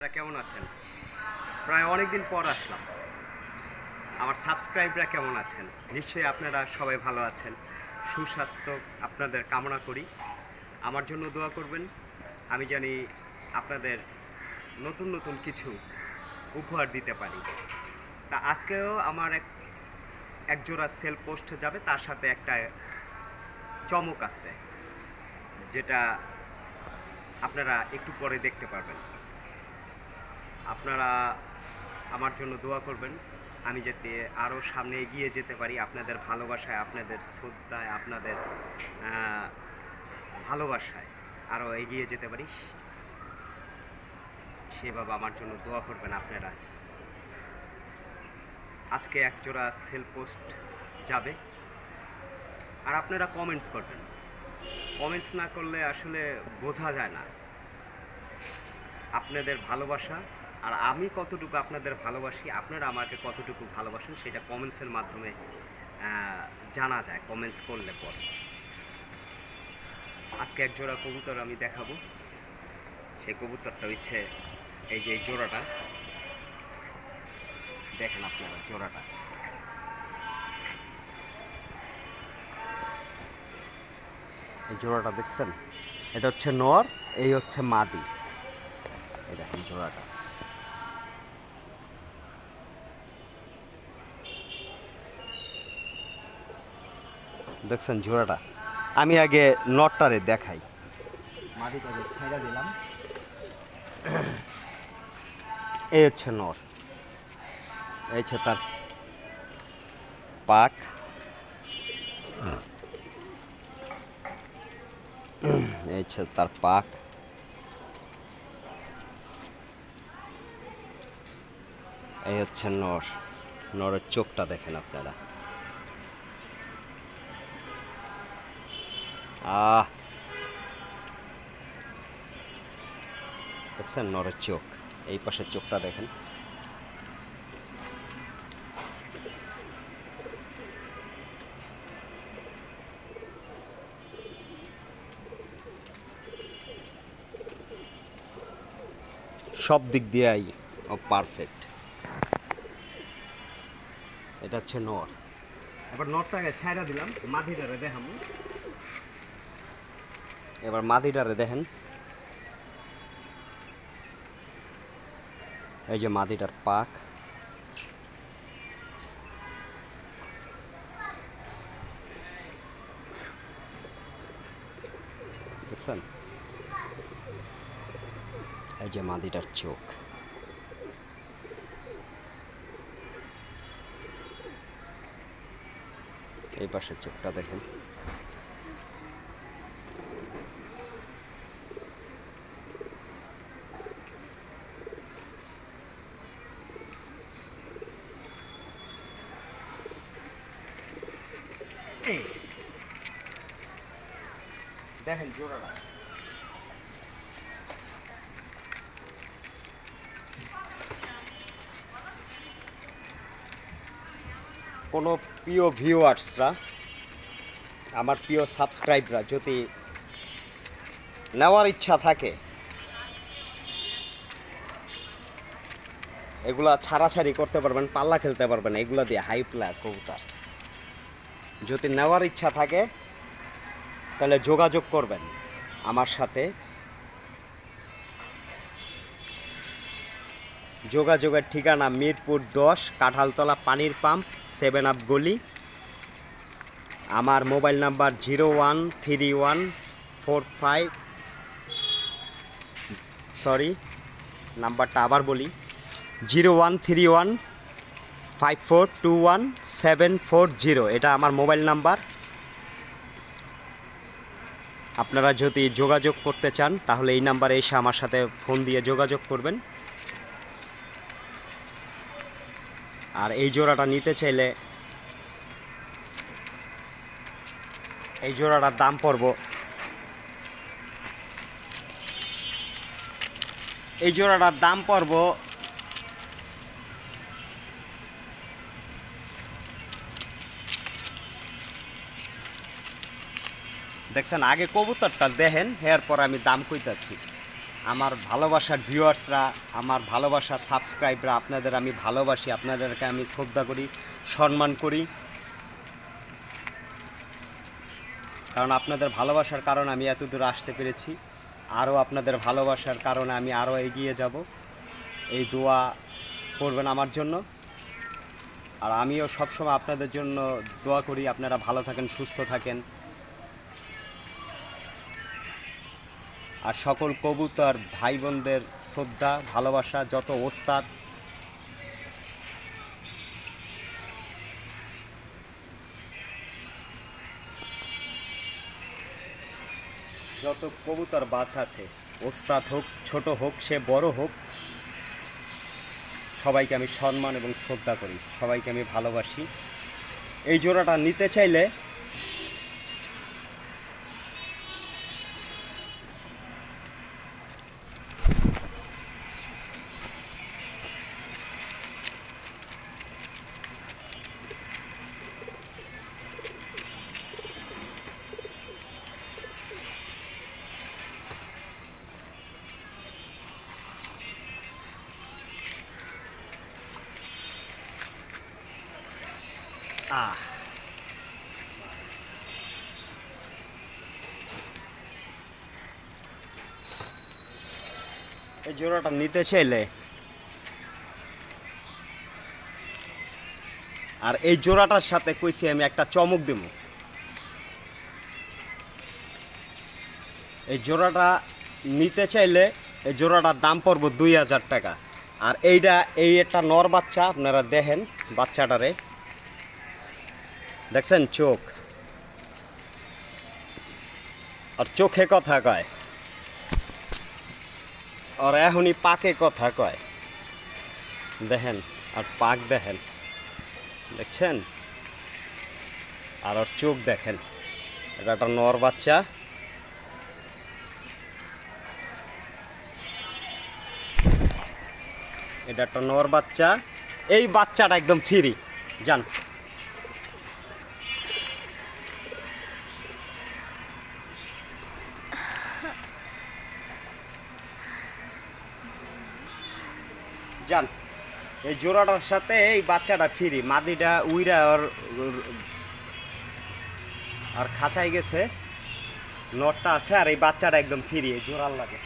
কেমন আছেন? প্রায় অনেক দিন পর আসলাম। আমার সাবস্ক্রাইবরা কেমন আছেন? নিশ্চয়ই আপনারা সবাই ভালো আছেন। সুস্বাস্থ্য আপনাদের কামনা করি। আমার জন্য দোয়া করবেন। আমি জানি আপনাদের নতুন নতুন কিছু উপহার দিতে পারি। তা আজকেও আমার এক এক জোড়া সেল পোস্ট যাবে। তার সাথে একটা চমক আছে, যেটা আপনারা একটু পরে দেখতে পারবেন। আপনারা আমার জন্য দোয়া করবেন। আমি যাতে আরও সামনে এগিয়ে যেতে পারি আপনাদের ভালোবাসায়, আপনাদের শ্রদ্ধায়, আপনাদের ভালোবাসায় আরও এগিয়ে যেতে পারি। সেভাবে আমার জন্য দোয়া করবেন আপনারা। আজকে এক জোড়া সেল পোস্ট যাবে। আর আপনারা কমেন্টস করবেন। কমেন্টস না করলে আসলে বোঝা যায় না। আপনাদের ভালোবাসা আর আমি কতটুকু আপনাদের ভালোবাসি, আপনারা আমাকে কতটুকু ভালোবাসেন সেটা কমেন্টসের মাধ্যমে জানা যায় কমেন্টস করলে পর। আজকে এক জোড়া কবুতর আমি দেখাবো। সেই কবুতরটা হচ্ছে এই যে জোড়াটা। দেখেন আপনারা জোড়াটা। এই জোড়াটা দেখছেন? এটা হচ্ছে নর, এই হচ্ছে মাদি। এই দেখেন জোড়াটা। দেখছেন জোড়াটা আমি আগে নটটারে দেখাই। মাদিটাকে ছেড়ে দিলাম। এই হচ্ছে নর এই হচ্ছে তার পাক। এই হচ্ছে তার পাক। এই হচ্ছে নর নরের চোখটা দেখেন আপনারা। আহ দেখছেন নরের চোখ। এই পাশের চোখটা দেখেন। সব দিক দিয়েই পারফেক্ট এটা হচ্ছে নর। এবার নরটাকে ছাইরা দিলাম মাদিটারে দেখাম। এবার মাদিটারে দেখেন। এই যে মাদিটার পাক। দেখছেন? এই যে মাদিটার চোখ। এই পাশের চোখটা দেখেন এই। দেখেন জোড়াটা কোনো প্রিয় ভিউয়ার্সরা আমার প্রিয় সাবস্ক্রাইবরা যদি নেওয়ার ইচ্ছা থাকে, এগুলা ছাড়াছাড়ি করতে পারবেন, পাল্লা খেলতে পারবেন, এগুলা দিয়ে হাইপ্লা কবুতর। যদি নেওয়ার ইচ্ছা থাকে তাহলে যোগাযোগ করবেন আমার সাথে। যোগাযোগের ঠিকানা মিরপুর দশ, কাঁঠালতলা পানির পাম্প, সেভেন আপ গলি। আমার mobile number zero one three one four five, sorry, নাম্বারটা আবার বলি। Zero one three one five four two one seven four zero, এটা আমার মোবাইল নাম্বার। আপনারা যদি যোগাযোগ করতে চান, তাহলে এই নাম্বারে এসে আমার সাথে ফোন দিয়ে যোগাযোগ করবেন। আর এই জোড়াটা নিতে চাইলে এই জোড়াটার দাম পড়ব। এই জোড়াটার দাম পড়ব দেখছেন, আগে কবুতরটা দেখেন, এরপর আমি দাম কইতাছি। আমার ভালোবাসার ভিউয়ার্সরা, আমার ভালোবাসার সাবস্ক্রাইবরা, আপনাদের আমি ভালোবাসি, আপনাদেরকে আমি শ্রদ্ধা করি, সম্মান করি। কারণ আপনাদের ভালোবাসার কারণে আমি এত দূর আসতে পেরেছি, আরও আপনাদের ভালোবাসার কারণে আমি আরও এগিয়ে যাব। এই দোয়া করবেন আমার জন্য। আর আমিও সবসময় আপনাদের জন্য দোয়া করি, আপনারা ভালো থাকেন, সুস্থ থাকেন। আর সকল কবুতর ভাই বোনদের শ্রদ্ধা, ভালোবাসা, যত ওস্তাদ। যত কবুতর বাছ আছে, ওস্তাদ হোক, ছোট হোক, সে বড় হোক, সবাইকে আমি সম্মান এবং শ্রদ্ধা করি, সবাইকে আমি ভালোবাসি। এই জোড়াটা নিতে চাইলে এই জোড়াটা নিতে চাইলে। আর এই জোড়াটার সাথে কইছি আমি একটা চমক দেব। এই জোড়াটা নিতে চাইলে এই জোড়াটার দাম পড়ব দুই হাজার টাকা। আর এইটা, এই একটা নর বাচ্চা, আপনারা দেখেন বাচ্চাটারে। দেখছেন চোখ? আর চোখে কথা কয়। আর এখনই পাকে কথা কয়। দেখেন, আর পাক দেখেন। দেখছেন? আর ওর চোখ দেখেন। এটা একটা নর বাচ্চা। এটা একটা নর বাচ্চা। এই বাচ্চাটা একদম ফ্রি যান। এই জোড়াটার সাথে এই বাচ্চাটা ফিরি মাদিটা উইরা আর আর খাঁচাই গেছে, নটটা আছে আর এই বাচ্চাটা একদম ফ্রি এই জোড়ার লাগে।